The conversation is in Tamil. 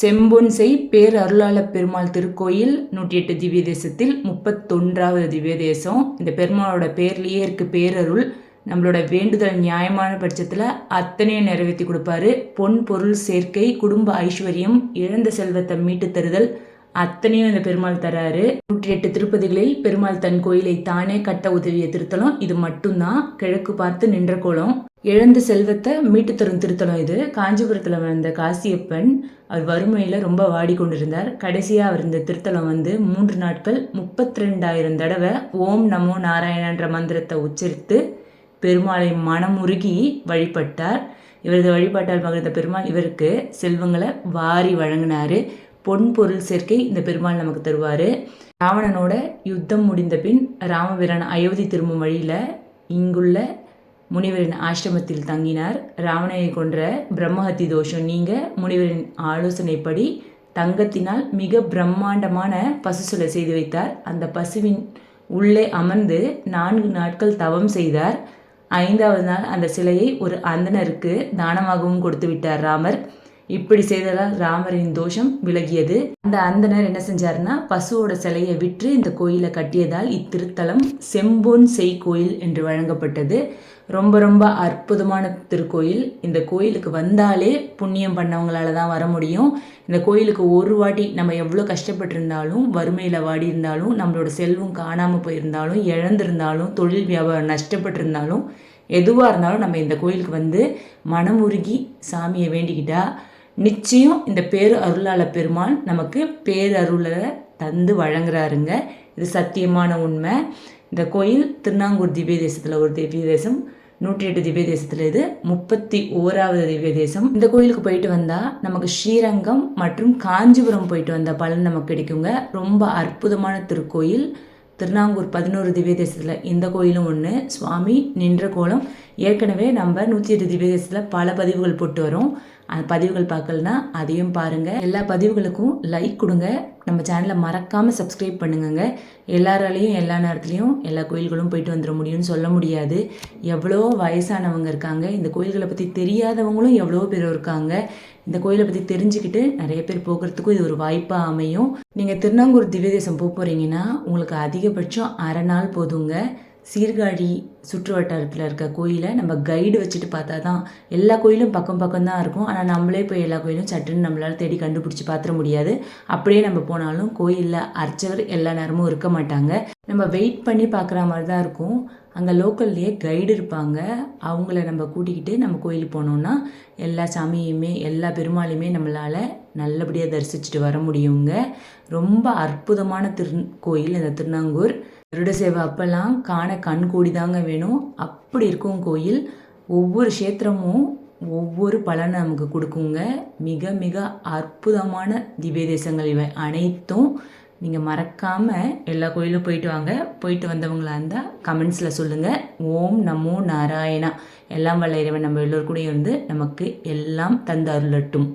செம்பொன்சை பேர் அருளாள பெருமாள் திருக்கோயில் நூற்றி எட்டு திவ்ய தேசத்தில் முப்பத்தொன்றாவது திவ்ய தேசம் இந்த பெருமாளோட பேர்லேயே இருக்கு பேரருள். நம்மளோட வேண்டுதல் நியாயமான பட்சத்தில் அத்தனையும் நிறைவேற்றி கொடுப்பாரு. பொன் பொருள் சேர்க்கை குடும்ப ஐஸ்வர்யம் இழந்த செல்வத்தை மீட்டு தருதல் அத்தனையும் இந்த பெருமாள் தராரு. நூற்றி எட்டு திருப்பதிகளில் பெருமாள் தன் கோயிலை தானே கட்ட உதவிய திருத்தலம் இது மட்டும்தான். கிழக்கு பார்த்து நின்ற கோலம். இழந்த செல்வத்தை மீட்டு தரும் திருத்தலம் இது. காஞ்சிபுரத்தில் வந்த காசியப்பன் அவர் வறுமையில் ரொம்ப வாடிக்கொண்டிருந்தார். கடைசியாக அவர் இந்த திருத்தலம் வந்து மூன்று நாட்கள் முப்பத்தி ரெண்டாயிரம் தடவை ஓம் நமோ நாராயணன்ற மந்திரத்தை உச்சரித்து பெருமாளை மனமுருகி வழிபட்டார். இவரது வழிபாட்டால் மகிழ்ந்த பெருமாள் இவருக்கு செல்வங்களை வாரி வழங்கினார். பொன் பொருள் சேர்க்கை இந்த பெருமாள் நமக்கு தருவார். ராவணனோட யுத்தம் முடிந்த பின் ராமபிரான் அயோத்தி திரும்பும் வழியில் இங்குள்ள முனிவரின் ஆசிரமத்தில் தங்கினார். ராவணனை கொன்ற பிரம்மஹத்தி தோஷம் நீங்க முனிவரின் ஆலோசனைப்படி தங்கத்தினால் மிக பிரம்மாண்டமான பசு சிலை செய்து வைத்தார். அந்த பசுவின் உள்ளே அமர்ந்து நான்கு நாட்கள் தவம் செய்தார். ஐந்தாவது நாள் அந்த சிலையை ஒரு அந்தனருக்கு தானமாகவும் கொடுத்து விட்டார் ராமர். இப்படி செய்ததால் ராமரின் தோஷம் விலகியது. அந்த அந்தனர் என்ன செஞ்சாருன்னா பசுவோட சிலையை விற்று இந்த கோயிலை கட்டியதால் இத்திருத்தலம் செம்பொன் செய் கோயில் என்று வழங்கப்பட்டது. ரொம்ப ரொம்ப அற்புதமான திருக்கோயில். இந்த கோயிலுக்கு வந்தாலே புண்ணியம் பண்ணவங்களால தான் வர முடியும். இந்த கோயிலுக்கு ஒரு வாட்டி நம்ம எவ்வளோ கஷ்டப்பட்டிருந்தாலும் வறுமையில் வாடி இருந்தாலும் நம்மளோட செல்வம் காணாமல் போயிருந்தாலும் இழந்திருந்தாலும் தொழில் வியாபாரம் நஷ்டப்பட்டிருந்தாலும் எதுவாக இருந்தாலும் நம்ம இந்த கோயிலுக்கு வந்து மனமுருகி சாமியை வேண்டிக்கிட்டா நிச்சயம் இந்த பேரு அருளாள பெருமாள் நமக்கு பேரருளை தந்து வழங்குறாருங்க. இது சத்தியமான உண்மை. இந்த கோயில் திருநாங்கூர் திவ்ய தேசத்தில் ஒரு திவ்ய தேசம் நூற்றி எட்டு திவ்ய தேசத்தில் இது முப்பத்தி ஓராவது திவ்ய தேசம். இந்த கோயிலுக்கு போயிட்டு வந்தால் நமக்கு ஸ்ரீரங்கம் மற்றும் காஞ்சிபுரம் போயிட்டு வந்த பலன் நமக்கு கிடைக்குங்க. ரொம்ப அற்புதமான திருக்கோயில். திருநாங்கூர் பதினோரு திவ்ய தேசத்தில் இந்த கோயிலும் ஒன்று சுவாமி நின்ற கோலம். ஏற்கனவே நம்ம நூற்றி எட்டு திவ்யதேசத்தில் பல பதிவுகள் போட்டு வரோம். அந்த பதிவுகள் பார்க்கலனா அதையும் பாருங்கள் எல்லா பதிவுகளுக்கும் லைக் கொடுங்க. நம்ம சேனலை மறக்காமல் சப்ஸ்கிரைப் பண்ணுங்கங்க. எல்லாராலையும் எல்லா நேரத்துலையும் எல்லா கோயில்களும் போயிட்டு வந்துட முடியும்னு சொல்ல முடியாது. எவ்வளோ வயசானவங்க இருக்காங்க. இந்த கோயில்களை பற்றி தெரியாதவங்களும் எவ்வளோ பேர் இருக்காங்க. இந்த கோயிலை பற்றி தெரிஞ்சுக்கிட்டு நிறைய பேர் போகிறதுக்கும் இது ஒரு வாய்ப்பாக அமையும். நீங்கள் திருநாங்கூர் திவ்யதேசம் போக போகிறீங்கன்னா உங்களுக்கு அதிகபட்சம் அரை நாள் போதுங்க. சீர்காழி சுற்று வட்டாரத்தில் இருக்க கோயிலை நம்ம கைடு வச்சுட்டு பார்த்தா தான் எல்லா கோயிலும் பக்கம் பக்கம் தான் இருக்கும். ஆனால் நம்மளே போய் எல்லா கோயிலும் சட்டுன்னு நம்மளால் தேடி கண்டுபிடிச்சி பார்த்துட முடியாது. அப்படியே நம்ம போனாலும் கோயிலில் அர்ச்சகர் எல்லா நேரமும் இருக்க மாட்டாங்க. நம்ம வெயிட் பண்ணி பார்க்குற மாதிரி தான் இருக்கும். அங்கே லோக்கல்லையே கைடு இருப்பாங்க. அவங்கள நம்ம கூட்டிக்கிட்டு நம்ம கோயிலுக்கு போனோம்னா எல்லா சாமியுமே எல்லா பெருமாளையுமே நம்மளால் நல்லபடியாக தரிசிச்சுட்டு வர முடியுங்க. ரொம்ப அற்புதமான திரு கோயில் இந்த திருநாங்கூர். கருட சேவை அப்போல்லாம் காண கண் கூடி தாங்க வேணும். அப்படி இருக்கும் கோயில் ஒவ்வொரு க்ஷேத்திரமும் ஒவ்வொரு பலனை நமக்கு கொடுக்குங்க. மிக மிக அற்புதமான திவ்ய தேசங்கள் இவை அனைத்தும். நீங்கள் மறக்காமல் எல்லா கோயிலும் போயிட்டு வாங்க. போயிட்டு வந்தவங்களா இருந்தால் கமெண்ட்ஸில் சொல்லுங்கள் ஓம் நமோ நாராயணா. எல்லாம் வல்ல இறைவன் நம்ம எல்லோருக்கூடையும் இருந்து நமக்கு எல்லாம் தந்து அருளட்டும்.